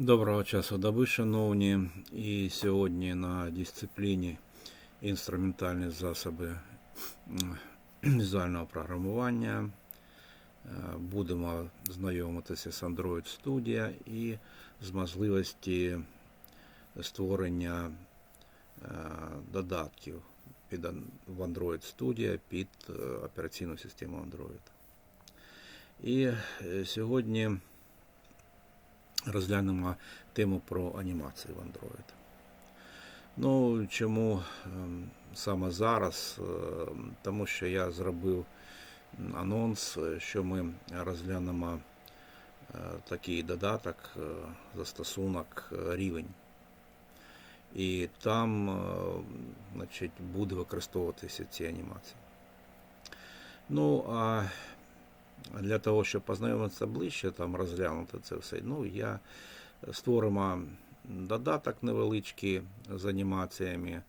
Доброго часу доби, шановні. І сьогодні на дисципліні інструментальні засоби візуального програмування е, будемо знайомитися з Android Studio і з можливості створення е, додатків в Android Studio під е, операційну систему Android. І сьогодні розглянемо тему про анімацію в Android. Ну, чому ем, саме зараз? Ем, Тому що я зробив анонс, е, що ми розглянемо е, такий додаток, е, застосунок рівень. І там значить, буде використовуватися ці анімації. Ну, а для того, щоб познайомитися ближче, там розглянути це все, ну, я створимо додаток невеличкий з анімаціями.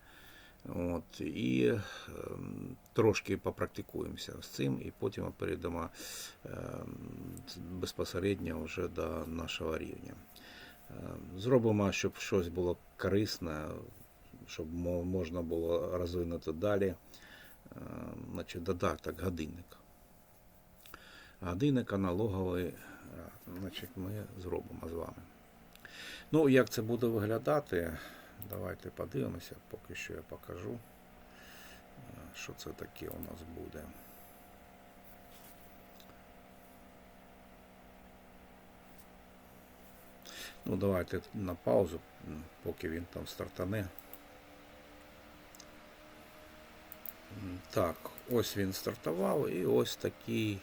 От, і ем, трошки попрактикуємося з цим, і потім ми перейдемо ем, безпосередньо вже до нашого рівня. Ем, Зробимо, щоб щось було корисне, щоб можна було розвинути далі. Значить, додаток годинник. Годинник аналоговий, е, значить, ми зробимо з вами. Ну, як це буде виглядати, давайте подивимося, поки що я покажу, е, що це таке у нас буде. Ну, давайте на паузу, поки він там стартане. Так, ось він стартував, і ось такий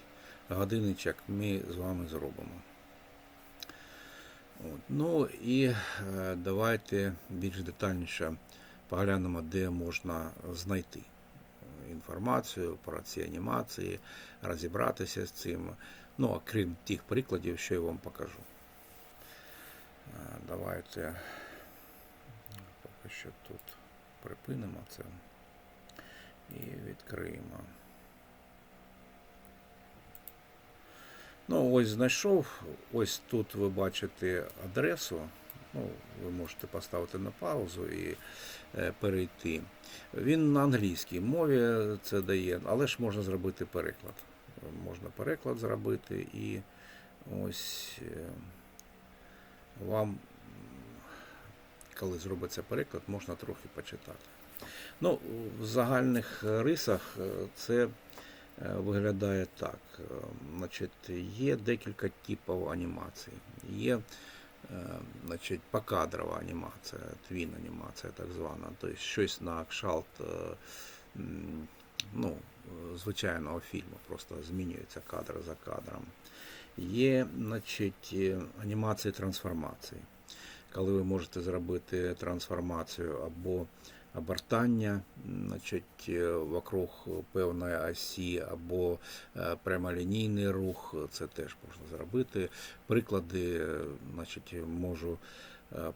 годинничок ми з вами зробимо. От. Ну і е, давайте більш детальніше поглянемо, де можна знайти інформацію про ці анімації, розібратися з цим. Ну, окрім тих прикладів, що я вам покажу. Е, Давайте поки що тут припинимо це і відкриємо. Ну, ось знайшов. Ось тут ви бачите адресу. Ну, ви можете поставити на паузу і е, перейти. Він на англійській мові це дає, але ж можна зробити переклад. Можна переклад зробити і ось е, вам, коли зробиться переклад, можна трохи почитати. Ну, в загальних рисах е, це виглядає так. Е, Значить, є декілька типів анімації. Є е, значить, покадрова анімація, твін анімація так звана. Тобто щось на кшалт е, ну, е, звичайного фільму, просто змінюється кадр за кадром. Є значить, е, анімації трансформації. Коли ви можете зробити трансформацію або обертання значить, е, вокруг певної осі або е, прямолінійний рух, це теж можна зробити. Приклади е, значить, можу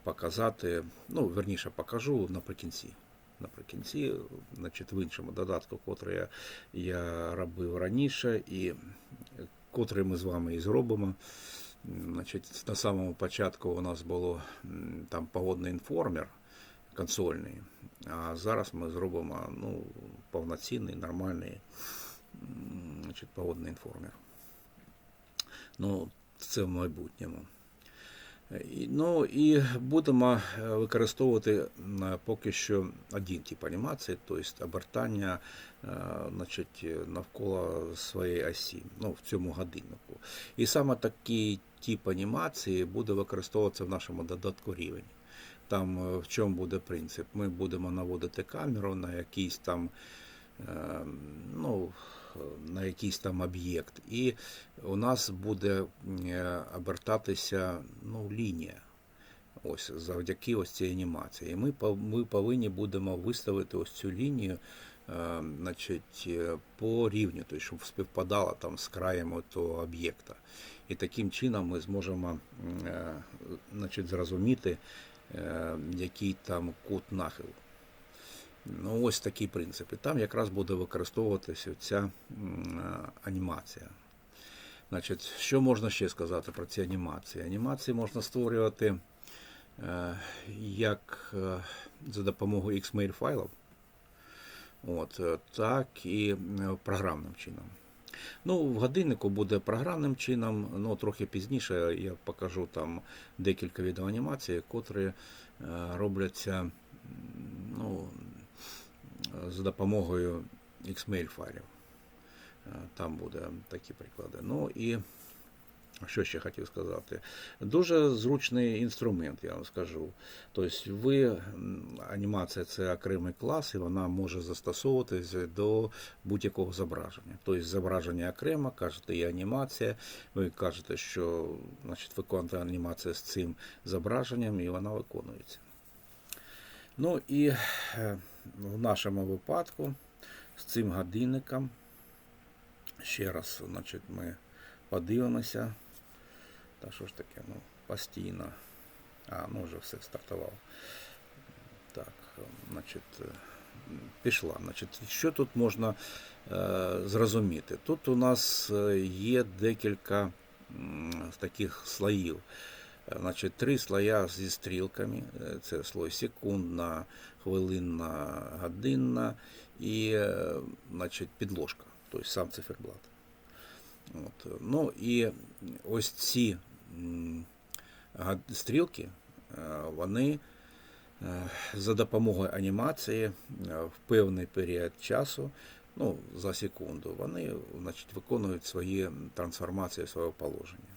показати, ну, верніше покажу наприкінці. Наприкінці, значить, в іншому додатку, котрий я, я робив раніше, і котрий ми з вами і зробимо. Значить, на самому початку у нас було там погодний інформер консольний. А зараз ми зробимо ну, повноцінний, нормальний значить, погодний інформер. Ну, це в майбутньому. Ну і будемо е, використовувати поки що один тип анімації, тобто обертання е, значить, навколо своєї осі, ну, в цьому годиннику. І саме такий тип анімації буде використовуватися в нашому додатку рівень. Там е, в чому буде принцип? Ми будемо наводити камеру на якийсь там, е, ну, на якийсь там об'єкт, і у нас буде е, обертатися ну, лінія. Ось завдяки ось цій анімації. І ми, ми повинні будемо виставити ось цю лінію е, значить, е, по рівню, тобто, щоб співпадала там з краєм того об'єкта. І таким чином ми зможемо е, значить, зрозуміти, який там кут нахилу. Ну, ось такий принцип. Там якраз буде використовуватися ця е, анімація. Значить, що можна ще сказати про ці анімації? Анімації можна створювати е, як е, за допомогою XMail файлів, е, так і е, програмним чином. Ну, в годиннику буде програмним чином, ну трохи пізніше я покажу там декілька відеоанімацій, котрі е, робляться ну, за допомогою XMail файлів. Е, Там буде такі приклади. Ну і що ще хотів сказати? Дуже зручний інструмент, я вам скажу. Тобто ви, анімація це окремий клас, і вона може застосовуватися до будь-якого зображення. Тобто зображення окремо, кажете, є анімація, ви кажете, що значить, виконуєте анімацію з цим зображенням, і вона виконується. Ну і е, в нашому випадку з цим годинником ще раз, значить, ми подивимося. Та що ж таке, ну, постійно. А, ну вже все стартував. Так, е, значить, е, пішла. Значить, що тут можна е, зрозуміти? Тут у нас е, є декілька м, таких слоїв. Значить, три слоя зі стрілками. Це слой секундна, хвилинна, годинна і значить, підложка, тобто сам циферблат. От. Ну і ось ці стрілки, е, вони е, за допомогою анімації е, в певний період часу, ну, за секунду, вони значить, виконують свої трансформації свого положення.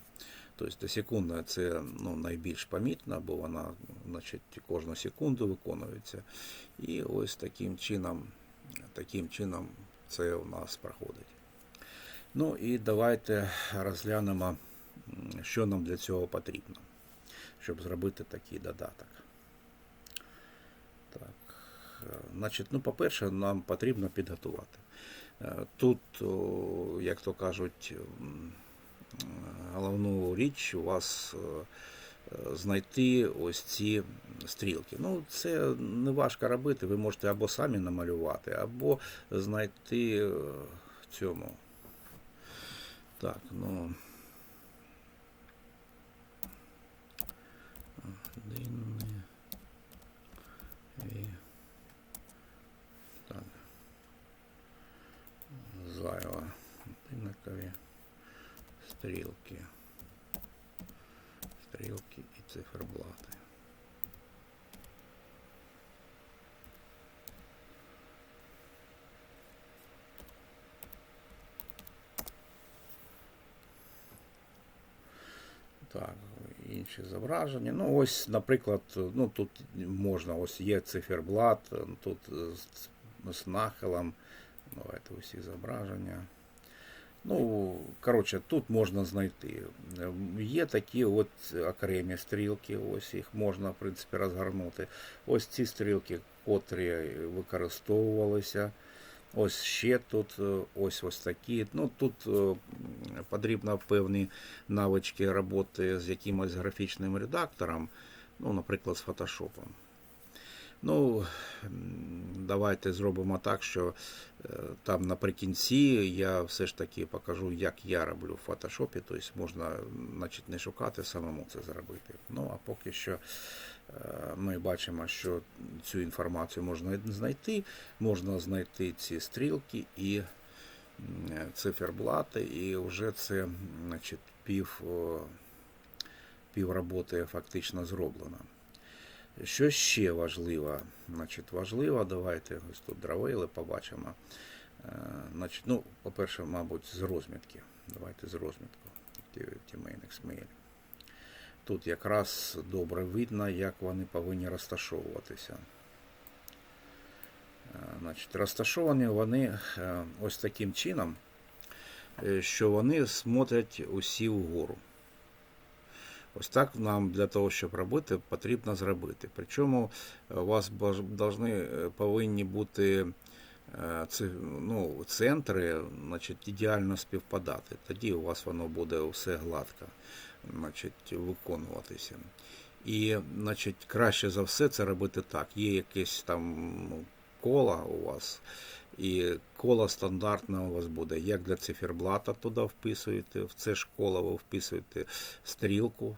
Тобто секунда це ну, найбільш помітна, бо вона значить, кожну секунду виконується. І ось таким чином, таким чином це у нас проходить. Ну і давайте розглянемо, що нам для цього потрібно, щоб зробити такий додаток. Так, е, значить, ну, по-перше, нам потрібно підготувати. Е, Тут, як то кажуть, головну річ у вас е, знайти ось ці стрілки. Ну, це не важко робити. Ви можете або самі намалювати, або знайти цьому. Так, ну. Стрілки. Стрілки і циферблати. Так, інші зображення. Ну, ось, наприклад, ну тут можна, ось є циферблат, тут з, з нахилом. Давайте усі зображення. Ну, коротше, тут можна знайти. Є такі от окремі стрілки, ось їх можна, в принципі, розгорнути. Ось ці стрілки, котрі використовувалися. Ось ще тут, е, ось ось такі. Ну тут потрібно певні навички роботи з якимось графічним редактором, ну, наприклад, з фотошопом. Ну, давайте зробимо так, що е, там наприкінці я все ж таки покажу, як я роблю в фотошопі. Тобто можна значить, не шукати, самому це зробити. Ну, а поки що е, ми бачимо, що цю інформацію можна знайти. Можна знайти ці стрілки і циферблати, і вже це значить, пів, пів роботи фактично зроблено. Що ще важливо? Значить, важливо, давайте ось тут дровейли побачимо. Е, Значить, ну, по-перше, мабуть, з розмітки. Давайте з розмітку. Тут якраз добре видно, як вони повинні розташовуватися. Е, Значить, розташовані вони е, ось таким чином, що вони смотрять усі вгору. Ось так нам для того, щоб робити, потрібно зробити. Причому е, у вас должны, е, повинні бути е, ну, центри значить, ідеально співпадати. Тоді у вас воно буде все гладко значить, виконуватися. І значить, краще за все це робити так. Є якесь там ну, коло у вас, і коло стандартне у вас буде як для циферблата туди вписуєте, в це ж коло ви вписуєте стрілку,